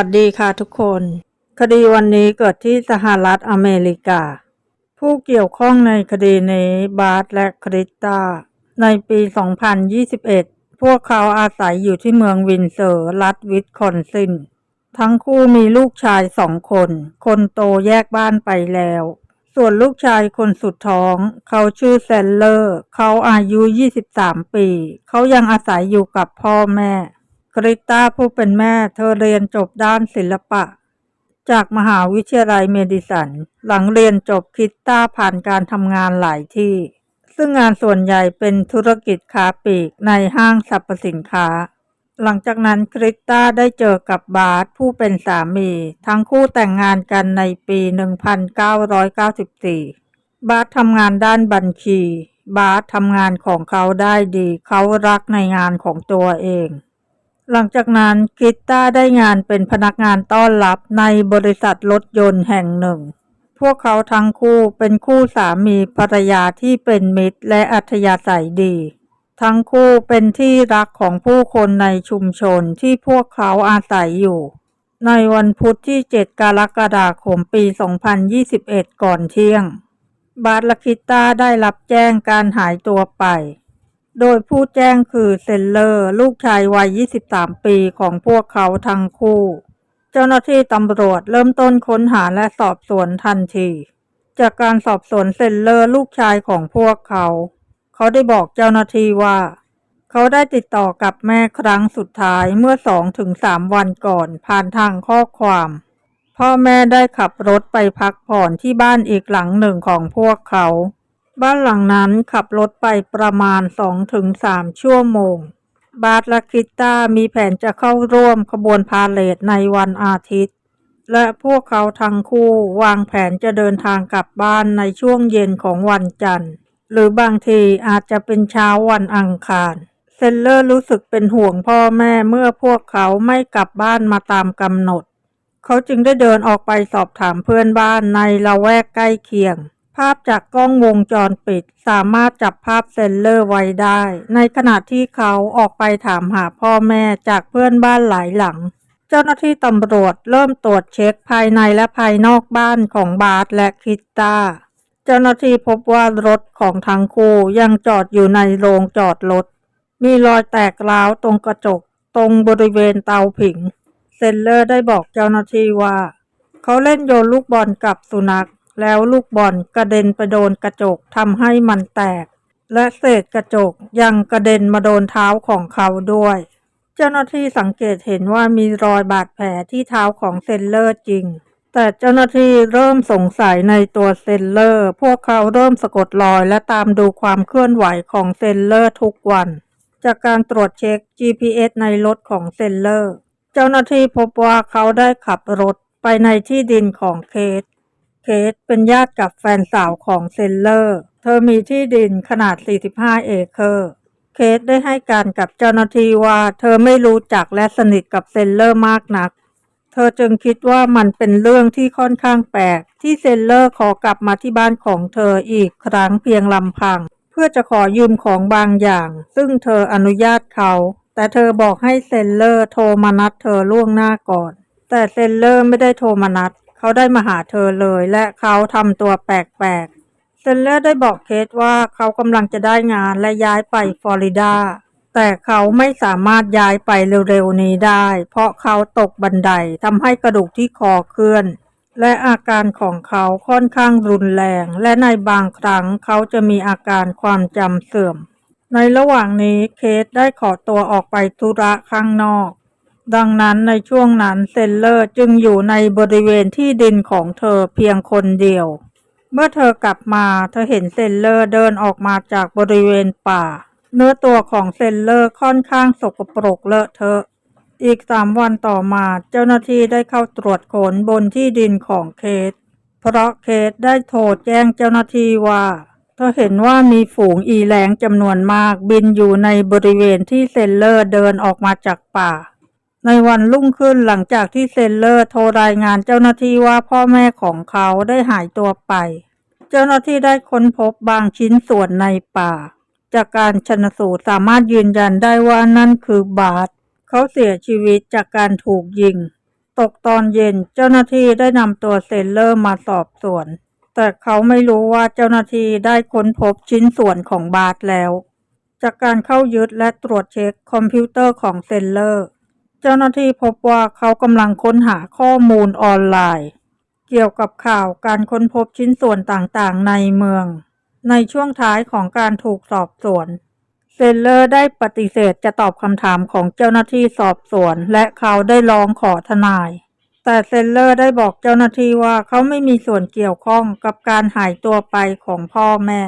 สวัสดีค่ะทุกคน คดีวันนี้เกิดที่สหรัฐอเมริกา ผู้เกี่ยวข้องในคดีนี้บาร์ตและคริสตาในปี 2021 พวกเขาอาศัยอยู่ที่เมืองวินเซอร์ รัฐวิสคอนซิน ทั้งคู่มีลูกชายสองคน คนโตแยกบ้านไปแล้ว ส่วนลูกชายคนสุดท้อง เขาชื่อแซนเลอร์ เขาอายุ 23 ปี เขายังอาศัยอยู่กับพ่อแม่ คริสตาผู้เป็นแม่เธอเรียนจบด้านศิลปะ จากมหาวิทยาลัยเมดิสัน หลังเรียนจบคริสตาผ่านการทำงานหลายที่ ซึ่งงานส่วนใหญ่เป็นธุรกิจค้าปลีกในห้างสรรพสินค้า หลังจากนั้นคริสตาได้เจอกับบาร์ตผู้เป็นสามี ทั้งคู่แต่งงานกันในปี 1994 บาร์ตทำงานด้านบัญชีบาร์ตทำงานของเขาได้ดี เขารักในงานของตัวเอง หลังจากนั้นกิตตาได้งานเป็นพนักงานต้อนรับในบริษัทรถยนต์แห่งหนึ่ง พวกเขาทั้งคู่เป็นคู่สามีภรรยาที่เป็นมิตรและอัธยาศัยดี ทั้งคู่เป็นที่รักของผู้คนในชุมชนที่พวกเขาอาศัยอยู่ ในวันพุธที่ 7 กรกฎาคมปี 2021 ก่อนเที่ยง บาร์ลคิตตาได้รับแจ้งการหายตัวไป โดยผู้แจ้งคือเซนเลอร์ ลูกชายวัย 23 ปีของพวกเขาทั้งคู่ เจ้าหน้าที่ตำรวจเริ่มต้นค้นหาและสอบสวนทันที จากการสอบสวนเซนเลอร์ลูกชายของพวกเขา เขาได้บอกเจ้าหน้าที่ว่า เขาได้ติดต่อกับแม่ครั้งสุดท้ายเมื่อสองถึงสามวันก่อนผ่านทางข้อความ พ่อแม่ได้ขับรถไปพักผ่อนที่บ้านอีกหลังหนึ่งของพวกเขา บ้านหลังนั้นขับรถไปประมาณ 2-3 ชั่วโมง บาร์และคริสตามีแผนจะเข้าร่วมขบวนพาเหรดในวันอาทิตย์ และพวกเขาทั้งคู่วางแผนจะเดินทางกลับบ้านในช่วงเย็นของวันจันทร์ หรือบางทีอาจจะเป็นเช้าวันอังคารเซนเลอร์รู้สึกเป็นห่วงพ่อแม่เมื่อพวกเขาไม่กลับบ้านมาตามกำหนด เขาจึงได้เดินออกไปสอบถามเพื่อนบ้านในละแวกใกล้เคียงาพจากกล้องวงจรปิด สามารถจับภาพเซนเลอร์ไว้ได้ ในขณะที่เขาออกไปถามหาพ่อแม่จากเพื่อนบ้านหลายหลัง เจ้าหน้าที่ตำรวจเริ่มตรวจเช็คภายในและภายนอกบ้านของบาร์ตและคริสตาเจ้าหน้าที่พบว่ารถของทั้งคู่ยังจอดอยู่ในโรงจอดรถ มีรอยแตกร้าวตรงกระจก ตรงบริเวณเตาผิง เซนเลอร์ได้บอกเจ้าหน้าที่ว่า เขาเล่นโยนลูกบอลกับสุนัข แล้วลูกบอลกระเด็นไปโดนกระจกทำให้มันแตก และเศษกระจกยังกระเด็นมาโดนเท้าของเขาด้วย เจ้าหน้าที่สังเกตเห็นว่ามีรอยบาดแผลที่เท้าของเซนเลอร์จริง แต่เจ้าหน้าที่เริ่มสงสัยในตัวเซนเลอร์ พวกเขาเริ่มสะกดรอยและตามดูความเคลื่อนไหวของเซนเลอร์ทุกวัน จากการตรวจเช็ค GPS ในรถของเซนเลอร์ เจ้าหน้าที่พบว่าเขาได้ขับรถไปในที่ดินของเคท เคทเป็นญาติกับแฟนสาวของเซนเลอร์ เธอมีที่ดินขนาด 45 เอเคอร์ เคทได้ให้การกับเจ้าหน้าที่ว่าเธอไม่รู้จักและสนิทกับเซนเลอร์มากนัก เธอจึงคิดว่ามันเป็นเรื่องที่ค่อนข้างแปลก ที่เซนเลอร์ขอกลับมาที่บ้านของเธออีกครั้งเพียงลำพัง เพื่อจะขอยืมของบางอย่าง ซึ่งเธออนุญาตเขา แต่เธอบอกให้เซนเลอร์โทรมานัดเธอล่วงหน้าก่อน แต่เซนเลอร์ไม่ได้โทรมานัด เขาได้มาหาเธอเลยและเขาทำตัวแปลกๆเซนเลอร์ได้บอกเคทว่าเขากำลังจะได้งานและย้ายไปฟลอริดา แต่เขาไม่สามารถย้ายไปเร็วๆนี้ได้ เพราะเขาตกบันไดทำให้กระดูกที่คอเคลื่อน และอาการของเขาค่อนข้างรุนแรง และในบางครั้งเขาจะมีอาการความจำเสื่อม ในระหว่างนี้เคทได้ขอตัวออกไปธุระข้างนอก ดังนั้นในช่วงนั้นเซนเลอร์จึงอยู่ในบริเวณที่ดินของเธอเพียงคนเดียว เมื่อเธอกลับมาเธอเห็นเซนเลอร์เดินออกมาจากบริเวณป่า เนื้อตัวของเซนเลอร์ค่อนข้างสกปรกเลอะเทอะ อีกสามวันต่อมาเจ้าหน้าที่ได้เข้าตรวจค้นบนที่ดินของเคทเพราะเคทได้โทรแจ้งเจ้าหน้าที่ว่าเธอเห็นว่ามีฝูงอีแหลงจำนวนมากบินอยู่ในบริเวณที่เซนเลอร์เดินออกมาจากป่า ในวันรุ่งขึ้นหลังจากที่เซนเลอร์โทรรายงานเจ้าหน้าที่ว่าพ่อแม่ของเขาได้หายตัวไป เจ้าหน้าที่ได้ค้นพบบางชิ้นส่วนในป่า จากการชนสูตรสามารถยืนยันได้ว่านั่นคือบาร์ตเขาเสียชีวิตจากการถูกยิง ตกตอนเย็นเจ้าหน้าที่ได้นำตัวเซนเลอร์มาสอบสวน แต่เขาไม่รู้ว่าเจ้าหน้าที่ได้ค้นพบชิ้นส่วนของบาร์แล้ว จากการเข้ายึดและตรวจเช็คคอมพิวเตอร์ของเซนเลอร์ เจ้าหน้าที่พบว่าเขากำลังค้นหาข้อมูลออนไลน์ เกี่ยวกับข่าวการค้นพบชิ้นส่วนต่างๆ ในเมือง ในช่วงท้ายของการถูกสอบสวน เซนเลอร์ได้ปฏิเสธจะตอบคำถามของเจ้าหน้าที่สอบสวน และเขาได้ร้องขอทนาย แต่เซนเลอร์ได้บอกเจ้าหน้าที่ว่าเขาไม่มีส่วนเกี่ยวข้องกับการหายตัวไปของพ่อแม่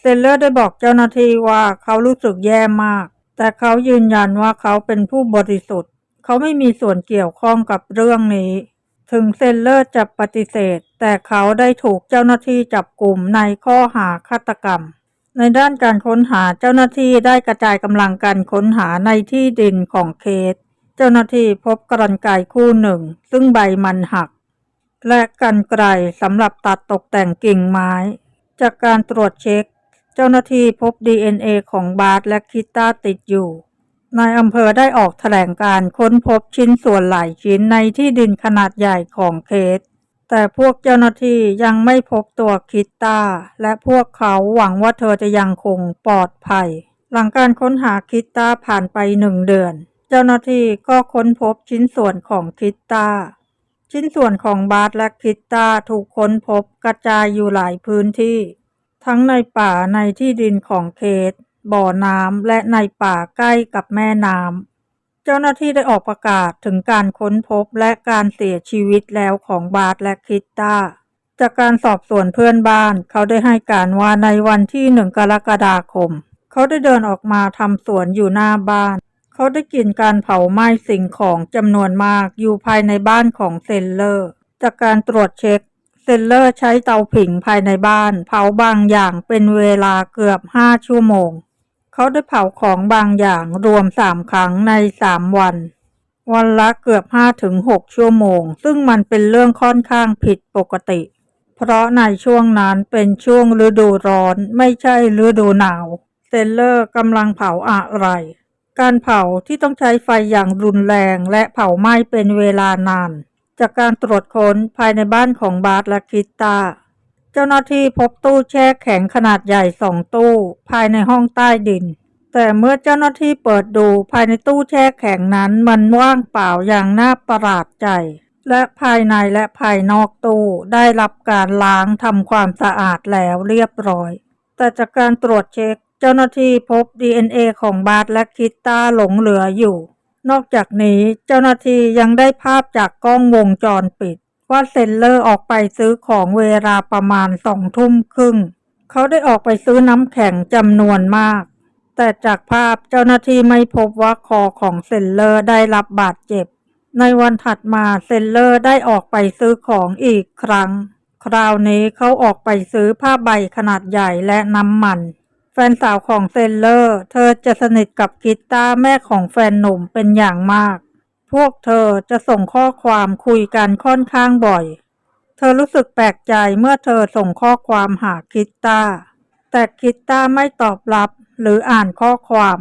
เซนเลอร์ได้บอกเจ้าหน้าที่ว่าเขารู้สึกแย่มาก แต่เขายืนยันว่าเขาเป็นผู้บริสุทธิ์ เขาไม่มีส่วนเกี่ยวข้องกับเรื่องนี้ ถึงเซนเลอร์จะปฏิเสธ แต่เขาได้ถูกเจ้าหน้าที่จับกลุ่มในข้อหาฆาตกรรม ในด้านการค้นหาเจ้าหน้าที่ได้กระจายกำลังการค้นหาในที่ดินของเคส เจ้าหน้าที่พบกรรไกรคู่หนึ่ง ซึ่งใบมันหัก และกรรไกรสำหรับตัดตกแต่งกิ่งไม้ จากการตรวจเช็ค เจ้าหน้าที่พบ DNA ของบาร์และคิตตาติดอยู่ นายอำเภอได้ออกแถลงการค้นพบชิ้นส่วนหลายชิ้นในที่ดินขนาดใหญ่ของเคส แต่พวกเจ้าหน้าที่ยังไม่พบตัวคิตตาและพวกเขาหวังว่าเธอจะยังคงปลอดภัย หลังการค้นหาคิตตาผ่านไปหนึ่งเดือน เจ้าหน้าที่ก็ค้นพบชิ้นส่วนของคิตตาชิ้นส่วนของบาร์และคิตตาถูกค้นพบกระจายอยู่หลายพื้นที่ ทั้งในป่าในที่ดินของเคส บ่อน้ำและในป่าใกล้กับแม่น้ำ เจ้าหน้าที่ได้ออกประกาศถึงการค้นพบและการเสียชีวิตแล้วของบาร์ตและคิตตาจากการสอบสวนเพื่อนบ้าน เขาได้ให้การว่าในวันที่หนึ่งกรกฎาคม เขาได้เดินออกมาทำสวนอยู่หน้าบ้าน เขาได้กลิ่นการเผาไหม้สิ่งของจำนวนมากอยู่ภายในบ้านของเซนเลอร์ จากการตรวจเช็คเซนเลอร์ใช้เตาผิงภายในบ้าน เผาบางอย่างเป็นเวลาเกือบห้าชั่วโมง เขาได้เผาของบางอย่างรวมสามครั้งในสามวัน วันละเกือบห้าถึงหกชั่วโมง ซึ่งมันเป็นเรื่องค่อนข้างผิดปกติ เพราะในช่วงนั้นเป็นช่วงฤดูร้อนไม่ใช่ฤดูหนาว เซนเลอร์กำลังเผาอะไร การเผาที่ต้องใช้ไฟอย่างรุนแรงและเผาไหม้เป็นเวลานาน จากการตรวจค้นภายในบ้านของบาร์ตและคิตตา เจ้าหน้าที่พบตู้แช่แข็งขนาดใหญ่สองตู้ ภายในห้องใต้ดิน แต่เมื่อเจ้าหน้าที่เปิดดูภายในตู้แช่แข็งนั้นมันว่างเปล่าอย่างน่าประหลาดใจ และภายในและภายนอกตู้ได้รับการล้างทำความสะอาดแล้วเรียบร้อย แต่จากการตรวจเช็คเจ้าหน้าที่พบ DNA ของบาร์และคิตตาหลงเหลืออยู่ นอกจากนี้เจ้าหน้าที่ยังได้ภาพจากกล้องวงจรปิด ว่าเซนเลอร์ออกไปซื้อของเวลาประมาณสองทุ่มครึ่ง เขาได้ออกไปซื้อน้ำแข็งจำนวนมาก แต่จากภาพเจ้าหน้าที่ไม่พบว่าคอของเซนเลอร์ได้รับบาดเจ็บ ในวันถัดมาเซนเลอร์ได้ออกไปซื้อของอีกครั้ง คราวนี้เขาออกไปซื้อผ้าใบขนาดใหญ่และน้ำมันแฟนสาวของเซนเลอร์ เธอจะสนิทกับกิตตาแม่ของแฟนหนุ่มเป็นอย่างมาก พวกเธอจะส่งข้อความคุยกันค่อนข้างบ่อย เธอรู้สึกแปลกใจเมื่อเธอส่งข้อความหาคิตตาแต่คิตตาไม่ตอบรับหรืออ่านข้อความ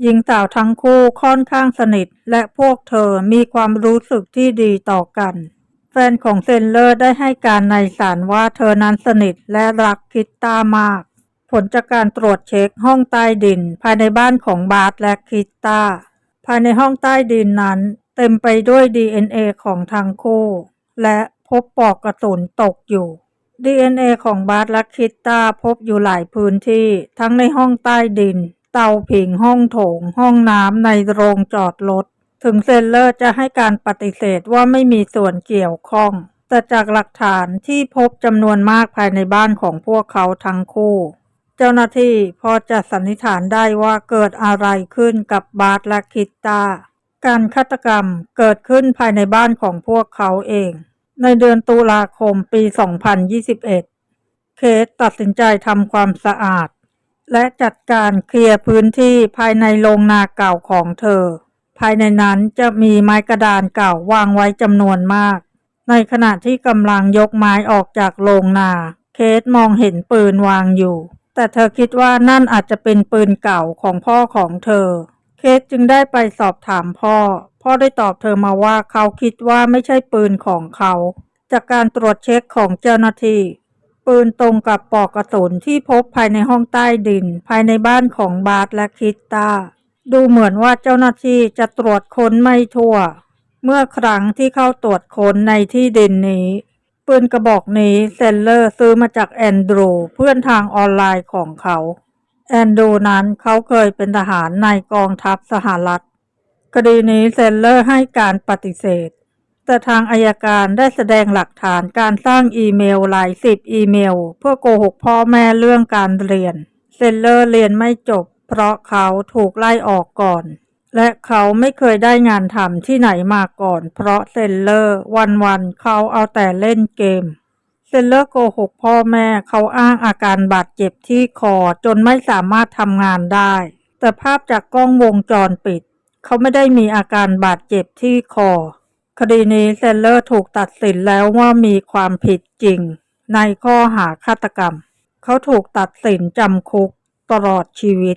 หญิงสาวทั้งคู่ค่อนข้างสนิท และพวกเธอมีความรู้สึกที่ดีต่อกัน แฟนของเซนเลอร์ได้ให้การในศาลว่าเธอนั้นสนิทและรักคิตตามาก ผลจากการตรวจเช็คห้องใต้ดิน ภายในบ้านของบาร์ตและคิตตาภายในห้องใต้ดินนั้น เต็มไปด้วย DNA ของทั้งคู่ และพบปลอกกระสุนตกอยู่ DNA ของบาร์ตและคิตตาพบอยู่หลายพื้นที่ ทั้งในห้องใต้ดิน เตาผิงห้องโถง ห้องน้ำในโรงจอดรถถึงเซนเลอร์จะให้การปฏิเสธว่าไม่มีส่วนเกี่ยวข้อง แต่จากหลักฐานที่พบจำนวนมากภายในบ้านของพวกเขาทั้งคู่ เจ้าหน้าที่พอจะสันนิษฐานได้ว่าเกิดอะไรขึ้นกับบาร์ตและคิตตา การฆาตกรรมเกิดขึ้นภายในบ้านของพวกเขาเอง ในเดือนตุลาคมปี 2021 เคสตัดสินใจทำความสะอาด และจัดการเคลียร์พื้นที่ภายในโรงนาเก่าของเธอ ภายในนั้นจะมีไม้กระดานเก่าวางไว้จำนวนมาก ในขณะที่กำลังยกไม้ออกจากโรงนา เคสมองเห็นปืนวางอยู่ แต่เธอคิดว่านั่นอาจจะเป็นปืนเก่าของพ่อของเธอ เคสจึงได้ไปสอบถามพ่อ พ่อได้ตอบเธอมาว่าเขาคิดว่าไม่ใช่ปืนของเขา จากการตรวจเช็คของเจ้าหน้าที่ ปืนตรงกับปอกกระสุนที่พบภายในห้องใต้ดิน ภายในบ้านของบาร์ตและคิตตาดูเหมือนว่าเจ้าหน้าที่จะตรวจค้นไม่ทั่ว เมื่อครั้งที่เข้าตรวจค้นในที่ดินนี้ ปืนกระบอกนี้เซนเลอร์ซื้อมาจากแอนดรูเพื่อนทางออนไลน์ของเขา แอนดูนั้นเขาเคยเป็นทหารในกองทัพสหรัฐ คดีนี้เซนเลอร์ให้การปฏิเสธ แต่ทางอายการได้แสดงหลักฐานการสร้างอีเมลหลายสิบอีเมล เพื่อโกหกพ่อแม่เรื่องการเรียน เซนเลอร์เรียนไม่จบ เพราะเขาถูกไล่ออกก่อน และเขาไม่เคยได้งานทำที่ไหนมาก่อน เพราะเซนเลอร์วันๆเขาเอาแต่เล่นเกม เซนเลอร์โกหกพ่อแม่เขาอ้างอาการบาดเจ็บที่คอจนไม่สามารถทำงานได้ แต่ภาพจากกล้องวงจรปิด เขาไม่ได้มีอาการบาดเจ็บที่คอ คดีนี้เซนเลอร์ถูกตัดสินแล้วว่ามีความผิดจริง ในข้อหาฆาตกรรม เขาถูกตัดสินจำคุกตลอดชีวิต